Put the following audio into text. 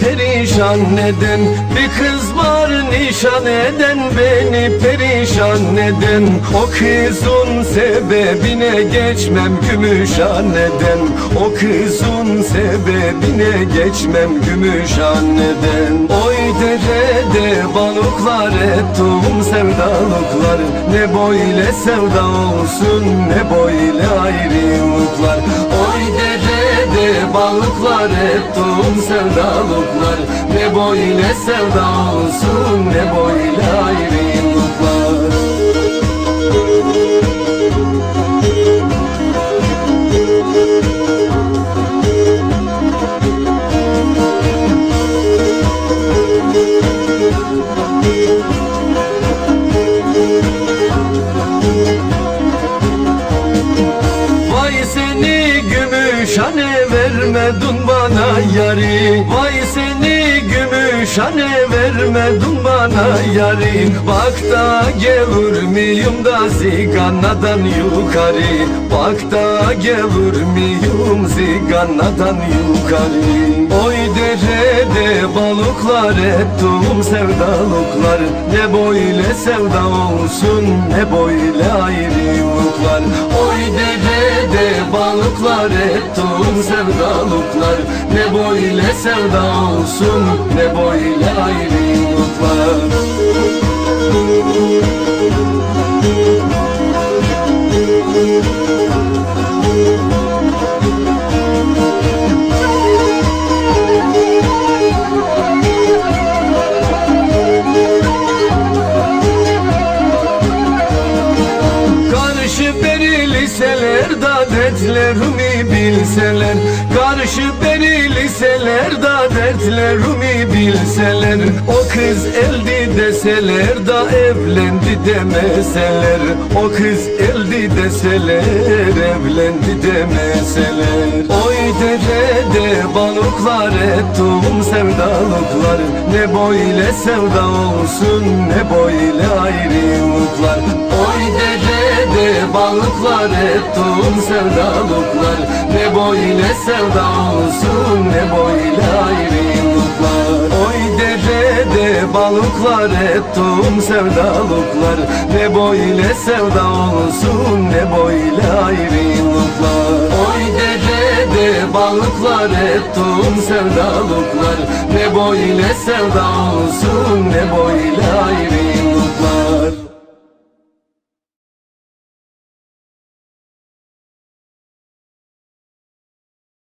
Perişan neden Bir kız var nişan eden beni perişan neden O kızın sebebine geçmem gümüşhaneden O kızın sebebine geçmem gümüşhaneden Oy derede balıklar ettim sevdalıklar. Ne böyle sevda olsun ne böyle ayrılıklar. Oy derede balıklar ettim sevdalıklar. Ne böyle sevda olsun ne böyle ayrılıklar Vay seni gümüşhane vermedin bana yari. Vay seni gümüşhane vermedin bana yari. Bak da gelir miyim da ziganadan yukarı. Bak da gelir miyim ziganadan yukarı. Oy derede balıklar ettim sevdalıklar. Ne böyle sevda olsun ne böyle ayrılıklar. Oy derede ettim sevdalıklar Ne böyle sevda olsun ne böyle ayrılıklar Karşı beri liseler da dertlerimi bilseler. Karşı beri liseler da dertlerimi bilseler. O kız eldi deseler da evlendi demeseler. O kız eldi deseler evlendi demeseler. Oy derede balıklar ettim sevdalıklar. Ne böyle sevda olsun ne böyle ayrılıklar. Oy derede balıklar ettim sevdalıklar. Ne böyle sevda olsun ne böyle ayrılıklar Oy derede balıklar ettim sevdalıklar. Ne böyle sevda olsun ne böyle ayrılıklar Oy derede balıklar ettim sevdalıklar. Ne böyle sevda olsun ne böyle ayrılıklar